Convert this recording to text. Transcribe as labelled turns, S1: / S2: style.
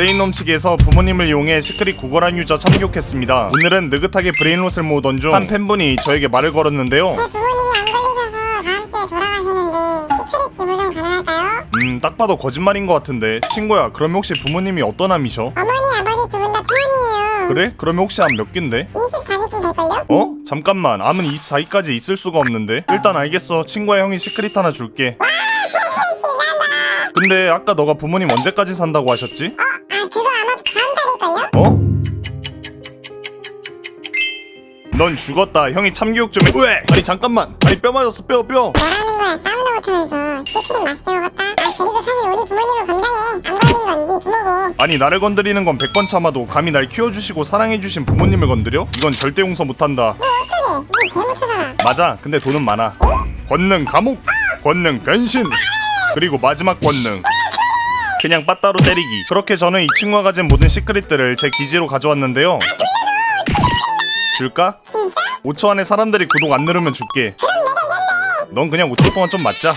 S1: 브레인 넘치기에서 부모님을 이용해 시크릿 구걸한 유저 참교육했습니다. 오늘은 느긋하게 브레인롯을 모으던 중 한 팬분이 저에게 말을 걸었는데요.
S2: 제 부모님이 안 걸리셔서 다음 주에 돌아가시는데 시크릿 기부 좀 가능할까요?
S1: 음, 딱 봐도 거짓말인 것 같은데. 친구야, 그러면 혹시 부모님이 어떤 암이셔?
S2: 어머니 아버지 두 분 다 태양이에요
S1: 그래? 그러면 혹시 암 몇 갠데?
S2: 24기쯤 될걸요?
S1: 어? 잠깐만, 암은 24위까지 있을 수가 없는데? 일단 알겠어. 친구야, 형이 시크릿 하나 줄게.
S2: 신난다
S1: 근데 아까 너가 부모님 언제까지 산다고 하셨지?
S2: 아 그거 아마 다음 달일걸요?
S1: 어? 넌 죽었다. 형이 참교육 좀 해. 왜? 아니 잠깐만. 아니 뼈 맞았어. 뼈 뼈.
S2: 뭐라는 거야 싸움도 못하면서 시크릿 맛있게 먹었다 아 그리고 사실 우리 부모님은 건강해 안 걸린 건네 부모고
S1: 아니 나를 건드리는 건 100번 참아도 감히 날 키워주시고 사랑해주신 부모님을 건드려? 이건 절대 용서 못한다.
S2: 뭐 어쩌게 네 개못하잖아
S1: 맞아. 근데 돈은 많아. 권능 감옥, 권능 변신, 그리고 마지막 권능. 그냥 빠따로 때리기. 그렇게 저는 이 친구가 가진 모든 시크릿들을 제 기지로 가져왔는데요. 줄까?
S2: 진짜?
S1: 5초 안에 사람들이 구독 안 누르면 줄게. 넌 그냥 5초 동안 좀 맞자.